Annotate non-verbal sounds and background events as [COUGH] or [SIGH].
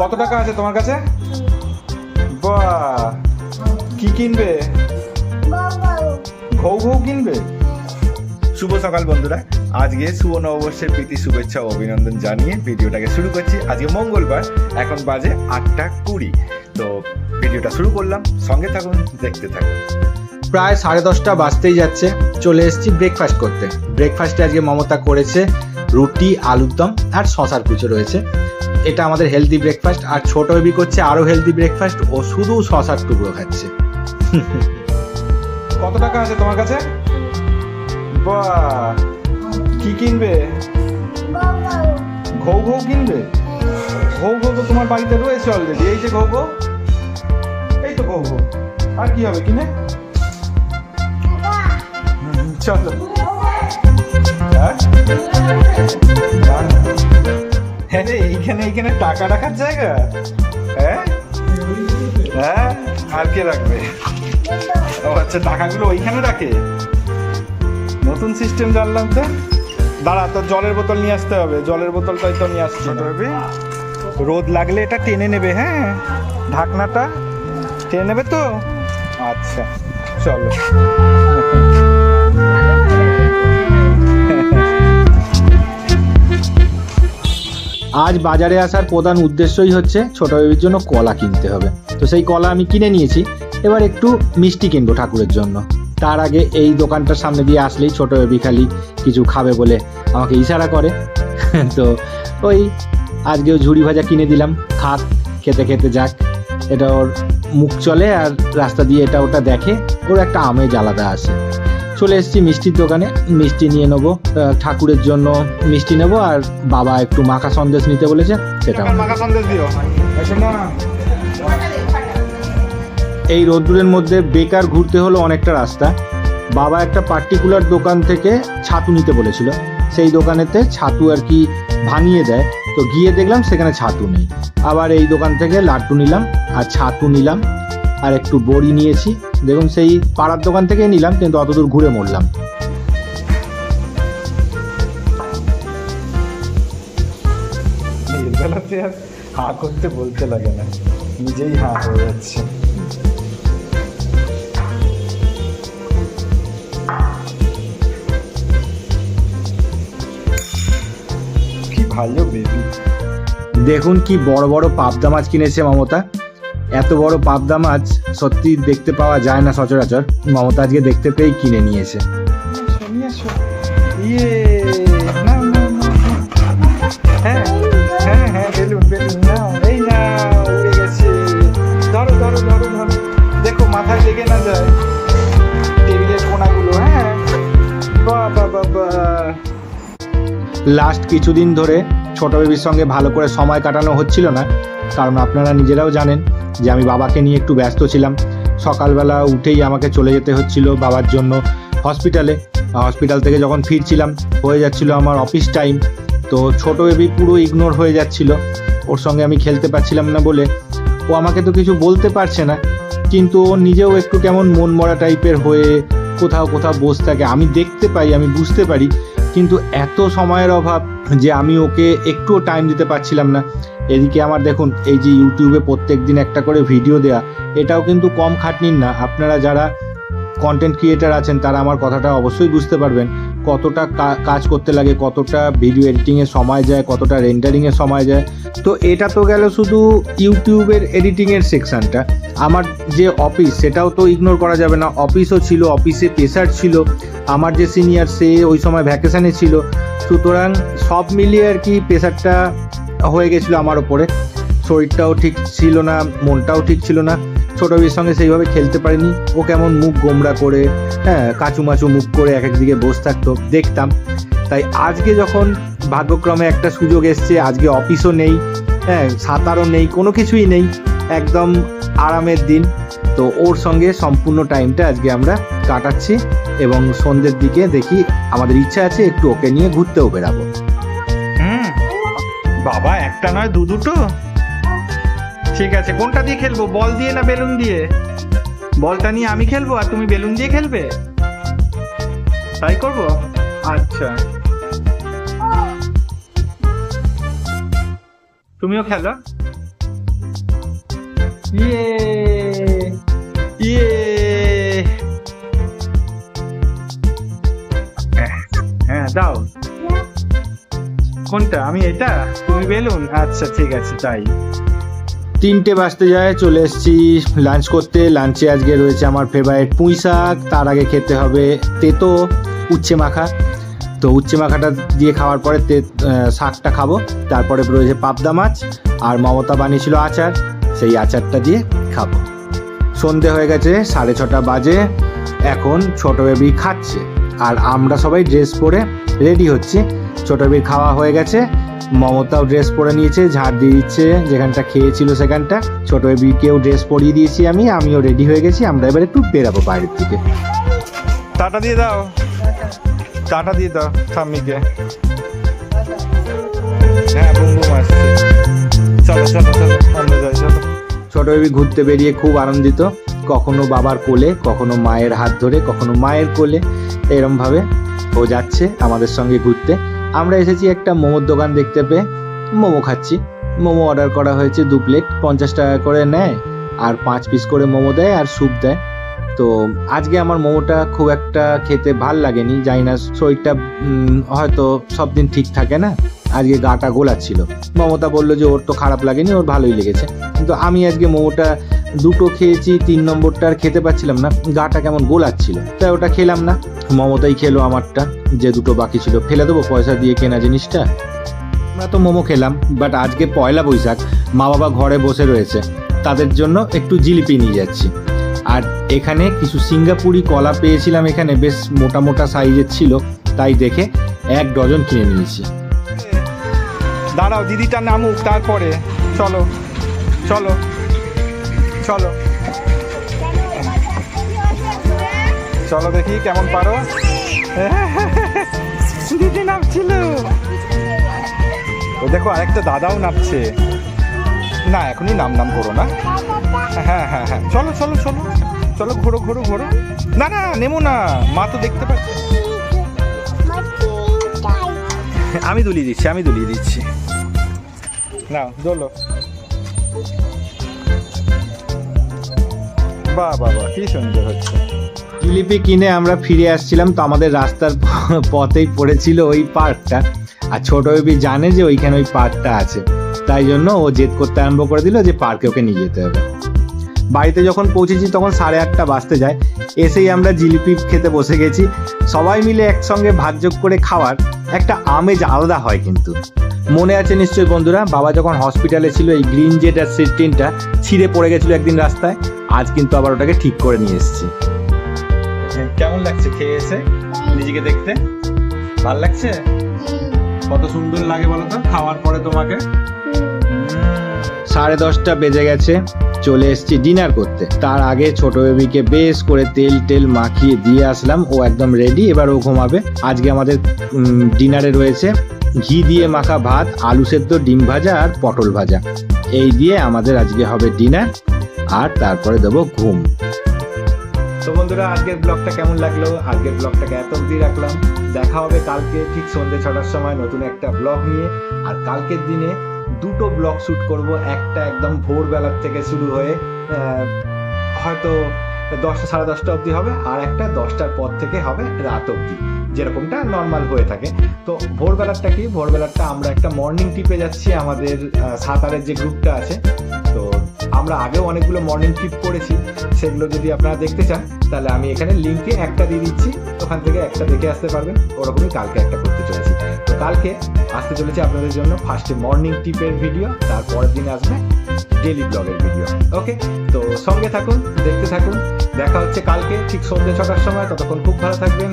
কত টাকা আছে তোমার কাছে? বাহ, কি কিনবে? ঘৌ ঘৌ কিনবে? শুভ সকাল বন্ধুরা। আজকে শুভ নববর্ষের প্রীতি, শুভেচ্ছা ও অভিনন্দন জানিয়ে ভিডিওটাকে শুরু করছি। আজকে মঙ্গলবার, এখন বাজে আটটা কুড়ি। তো ভিডিওটা শুরু করলাম, সঙ্গে থাকুন, দেখতে থাকুন। প্রায় সাড়ে দশটা বাজতেই যাচ্ছে। চলে এসেছি ব্রেকফাস্ট করতে। ব্রেকফাস্টে আজকে মমতা করেছে রুটি, আলুর দম আর শশার কুচো রয়েছে। এটা আমাদের হেলদি ব্রেকফাস্ট আর ছোট বেবি করছে আরও হেলদি ব্রেকফাস্ট ও শুধু শশার টুকরো খাচ্ছে। [LAUGHS] কত টাকা আছে তোমার কাছে? বাহ কি কিনবে? ঘৌ ঘৌ কিনবে? ঘৌ ঘৌ তো তোমার বাড়িতে রয়েছে অলরেডি এই যে ঘৌ ঘৌ। এই তো ঘৌ ঘৌ। আর কি হবে কিনে? চলো। হ্যাঁ রে, এইখানে এইখানে টাকা রাখার জায়গা? হ্যাঁ? হ্যাঁ? আর কে রাখবে? ও আচ্ছা টাকাগুলো ওইখানে রাখে? নতুন সিস্টেম জানলাম তো। দাঁড়া তোর জলের বোতল নিয়ে আসতে হবে। জলের বোতলটাই তো নিয়ে আসছি। রোদ লাগলে এটা টেনে নেবে হ্যাঁ? ঢাকনাটা টেনে নেবে তো? আচ্ছা চলো। আজ বাজারে আসার প্রধান উদ্দেশ্যই হচ্ছে ছোট বেবির জন্য কলা কিনতে হবে। তো সেই কলা আমি কিনে নিয়েছি। এবার একটু মিষ্টি কিনবো ঠাকুরের জন্য। তার আগে এই দোকানটার সামনে দিয়ে আসলেই ছোট বেবি খালি কিছু খাবে বলে আমাকে ইশারা করে। [LAUGHS] তো ওই আজকেও ঝুড়ি ভাজা কিনে দিলাম। খাক, খেতে খেতে যাক। এটা ওর মুখ চলে আর রাস্তা দিয়ে এটা ওটা দেখে ওর একটা আমেজ আলাদা আসে চলে এসেছি মিষ্টির দোকানে। মিষ্টি নিয়ে নেব ঠাকুরের জন্য মিষ্টি নেব আর বাবা একটু মাখা সন্দেশ নিতে বলেছে সেটা মাখা সন্দেশ দিও। এই রোদ্দুরের মধ্যে বেকার ঘুরতে হলো অনেকটা রাস্তা। বাবা একটা পার্টিকুলার দোকান থেকে ছাতু নিতে বলেছিল। সেই দোকানেতে ছাতু আর কি ভাঙিয়ে দেয়। তো গিয়ে দেখলাম সেখানে ছাতু নেই। আবার এই দোকান থেকে লাড্ডু নিলাম আর ছাতু নিলাম আর একটু বড়ি নিয়েছি। দেখুন সেই পাড়ার দোকান থেকে নিলাম কিন্তু অতদূর ঘুরে মরলাম। বেলাতে আর হাঁ করতে বলতে লাগে না। নিজেই হাঁ হয়ে যাচ্ছে। কি ভালো বেবি দেখুন কি বড় বড় পাবদা মাছ কিনেছে মমতা। এত বড় পাবদা মাছ সত্যি দেখতে পাওয়া যায় না সচরাচর। মমতা আজকে দেখতে পেয়ে কিনে নিয়েছে। ইয়ে। হ্যাঁ হ্যাঁ হ্যাঁ দেখো মাথায় লেগে না যায়। টেবিলের কোনাগুলো হ্যাঁ। লাস্ট কিছুদিন ধরে ছোট বেবির সঙ্গে ভালো করে সময় কাটানো হচ্ছিল না কারণ আপনারা নিজেরাও জানেন যে আমি বাবাকে নিয়ে একটু ব্যস্ত ছিলাম। সকালবেলা উঠেই আমাকে চলে যেতে হচ্ছিল বাবার জন্য হসপিটালে। হসপিটাল থেকে যখন ফিরছিলাম, হয়ে যাচ্ছিল আমার অফিস টাইম। তো ছোট বেবি পুরো ইগনোর হয়ে যাচ্ছিল। ওর সঙ্গে আমি খেলতে পারছিলাম না বলে। ও আমাকে তো কিছু বলতে পারছে না। কিন্তু ও নিজেও একটু কেমন মন মরা টাইপের হয়ে কোথাও কোথাও বসে থাকে। আমি দেখতে পাই, আমি বুঝতে পারি। কিন্তু এত সময়ের অভাব যে আমি ওকে একটুও টাইম দিতে পারছিলাম না। এদিকে আমার দেখুন, এই যে ইউটিউবে প্রত্যেক দিন একটা করে ভিডিও দেয়া, এটাও কিন্তু কম খাটনির না। আপনারা যারা কন্টেন্ট ক্রিয়েটার আছেন, তারা আমার কথাটা অবশ্যই বুঝতে পারবেন। কতটা কাজ করতে লাগে, কতটা ভিডিও এডিটিংয়ে সময় যায়, কতটা রেন্ডারিংয়ে সময় যায়। তো এটা তো গেল শুধু ইউটিউবের এডিটিংয়ের সেকশনটা আমার যে অফিস সেটাও তো ইগনোর করা যাবে না। অফিসও ছিল অফিসে প্রেশার ছিল। আমার যে সিনিয়র সে ওই সময় ভ্যাকেশানে ছিল। সুতরাং সব মিলিয়ে আর কি প্রেশারটা হয়ে গেছিল আমার ওপরে। শরীরটাও ঠিক ছিল না, মনটাও ঠিক ছিল না। ছোট সঙ্গে সেইভাবে খেলতে পারিনি। ও কেমন মুখ গোমরা করে হ্যাঁ কাচুমাচু মুখ করে এক একদিকে বসে থাকতো, দেখতাম। তাই আজকে যখন ভাগ্যক্রমে একটা সুযোগ এসছে, আজকে অফিসও নেই হ্যাঁ সাঁতারও নেই, কোনো কিছুই নেই, একদম আরামের দিন। তো ওর সঙ্গে সম্পূর্ণ টাইমটা আজকে আমরা কাটাচ্ছি এবং সন্ধ্যের দিকে দেখি আমাদের ইচ্ছা আছে একটু ওকে নিয়ে ঘুরতেও বেরাবো। বাবা, একটা নয়, দু দুটো? ঠিক আছে, কোনটা দিয়ে খেলব? বল দিয়ে না বেলুন দিয়ে? বলটা নিয়ে আমি খেলব আর তুমি বেলুন দিয়ে খেলবে? তাই করব? আচ্ছা। তুমিও খেলো? ইয়ে ইয়ে। হ্যাঁ দাও। কোনটা? আমি এটা? তুমি বেলুন? আচ্ছা ঠিক আছে, তাই। তিনটে বাজতে যায়, চলে এসেছি লাঞ্চ করতে। লাঞ্চে আজকে রয়েছে আমার ফেভারিট পুঁই শাক, তার আগে খেতে হবে তেতো উচ্ছে মাখা। তো উচ্ছে মাখাটা দিয়ে খাওয়ার পরে তে শাকটা খাব। তারপরে রয়েছে পাবদা মাছ আর মমতা বানিয়েছিল আচার। সেই আচারটা দিয়ে খাব। সন্ধে হয়ে গেছে, সাড়ে ছটা বাজে। এখন ছোট বেবি খাচ্ছে। আর আমরা সবাই ড্রেস পরে রেডি হচ্ছি। ছোট বেবির খাওয়া হয়ে গেছে, মমতাও ড্রেস পরে নিয়েছে, ঝাড় দিয়ে দিচ্ছে, যেখানটা খেয়েছিল সেখানটা। ছোট বেবিকেও ড্রেস পরিয়ে দিয়েছি আমি, আমিও রেডি হয়ে গেছি, আমরা এবার একটু বেরাবো বাইরের দিকে। টাটা দিয়ে দাও। টাটা দিয়ে দাও ঠাম্মিকে হ্যাঁ চলো চলো চলো, আমরা যাই ছোট বেবি ঘুরতে বেরিয়ে খুব আনন্দিত। কখনো বাবার কোলে, কখনো মায়ের হাত ধরে, কখনো মায়ের কোলে। এরমভাবে ও যাচ্ছে আমাদের সঙ্গে ঘুরতে। আমরা এসেছি একটা মোমোর দোকান দেখতে পেয়ে। মোমো খাচ্ছি। মোমো অর্ডার করা হয়েছে দু প্লেট পঞ্চাশ টাকা করে নেয় আর পাঁচ পিস করে মোমো দেয় আর স্যুপ দেয়। তো আজকে আমার মোমোটা খুব একটা খেতে ভালো লাগেনি। জানি না শরীরটা হয়তো সব দিন ঠিক থাকে না। আজকে গাটা গোলাচ্ছিল। মমতা বলল যে, ওর তো খারাপ লাগেনি, ওর ভালোই লেগেছে। কিন্তু আমি আজকে মোমোটা দুটো খেয়েছি, তিন নম্বরটা আর খেতে পাচ্ছিলাম না, গাটা কেমন গোলাচ্ছিল। তাই ওটা খেলাম না। মমতাই খেলো আমারটা, যে দুটো বাকি ছিল। ফেলে দেবো পয়সা দিয়ে কেনা জিনিসটা? আমরা তো মোমো খেলাম বাট আজকে পয়লা বৈশাখ মা বাবা ঘরে বসে রয়েছে। তাদের জন্য একটু জিলিপি নিয়ে যাচ্ছি। আর এখানে কিছু সিঙ্গাপুরি কলা পেয়েছিলাম এখানে, বেশ মোটা মোটা সাইজের ছিল। তাই দেখে এক ডজন কিনে নিয়েছি। দাঁড়াও দিদিটা নামুক তারপরে। চলো চলো চলো। চলো দেখি কেমন পারো। দিদি নামছিল। ও দেখো, আরেকটা দাদাও নামছে। না, এখনই নাম নাম করো না। হ্যাঁ হ্যাঁ হ্যাঁ। চলো চলো চলো। চলো, ঘোরো ঘোরো ঘোরো। না না, নেমো না। মা তো দেখতে পাচ্ছে। আমি দুলিয়ে দিচ্ছি আমি দুলিয়ে দিচ্ছি। না দোলো। বাহ বাহ বাহ কি সুন্দর হচ্ছে। জিলিপি কিনে আমরা ফিরে আসছিলাম তো আমাদের রাস্তার [LAUGHS] পথেই পড়েছিল ওই পার্কটা। আর ছোট বেবি জানে যে ওইখানে ওই পার্কটা আছে। তাই জন্য ও জেদ করতে আরম্ভ করে দিল যে পার্কে ওকে নিয়ে যেতে হবে। বাড়িতে যখন পৌঁছেছি তখন সাড়ে আটটা বাজতে যায়। এসেই আমরা জিলিপি খেতে বসে গেছি। সবাই মিলে একসঙ্গে ভাতযোগ করে খাওয়ার একটা আমেজ আলাদা হয় কিন্তু। মনে আছে নিশ্চয়ই বন্ধুরা বাবা যখন হসপিটালে ছিল এই গ্রিন জেট আর ছিঁড়ে পড়ে গেছিল একদিন রাস্তায় আজ কিন্তু আবার ওটাকে ঠিক করে নিয়ে এসেছি। কেমন লাগছে খেয়ে এসে? নিজেকে দেখতে? ভালো লাগছে? কত সুন্দর লাগে বলো তো খাওয়ার পরে তোমাকে? সাড়ে দশটা বেজে গেছে। চলে এসেছি ডিনার করতে। তার আগে ছোট বেবিকে বেশ করে তেল টেল মাখিয়ে দিয়ে আসলাম। ও একদম রেডি এবার ও ঘুমাবে। আজকে আমাদের ডিনারে রয়েছে ঘি দিয়ে মাখা ভাত, আলু সেদ্ধ, ডিম ভাজা আর পটল ভাজা। এই দিয়ে আমাদের আজকে হবে ডিনার আর তারপরে দেবো ঘুম। তো বন্ধুরা, আজকের ব্লগটা কেমন লাগল? আজকের ব্লগটাকে এত অবধি রাখলাম। দেখা হবে কালকে ঠিক সন্ধ্যে ছটার সময় নতুন একটা ব্লগ নিয়ে। আর কালকের দিনে দুটো ব্লগ শ্যুট করব। একটা একদম ভোরবেলার থেকে শুরু হয়ে হয়তো দশটা, সাড়ে দশটা অবধি হবে, আর একটা দশটার পর থেকে হবে রাত অবধি। যেরকমটা নর্মাল হয়ে থাকে। তো ভোরবেলারটা কি? ভোরবেলারটা আমরা একটা মর্নিং ট্রিপে যাচ্ছি আমাদের সাঁতারের যে গ্রুপটা আছে। তো আমরা আগেও অনেকগুলো মর্নিং ট্রিপ করেছি। সেগুলো যদি আপনারা দেখতে চান, তাহলে আমি এখানে লিঙ্কে একটা দিয়ে দিচ্ছি। ওখান থেকে একটা দেখে আসতে পারবেন। ওরকমই কালকে একটা করতে চলেছি। তো কালকে আসতে চলেছে আপনাদের জন্য ফার্স্টে মর্নিং টিপের ভিডিও তারপরের দিন আসবে ডেলি ব্লগের ভিডিও ওকে তো সঙ্গে থাকুন, দেখতে থাকুন। দেখা হচ্ছে কালকে, ঠিক সন্ধ্যে ছটার সময়। ততক্ষণ খুব ভালো থাকবেন।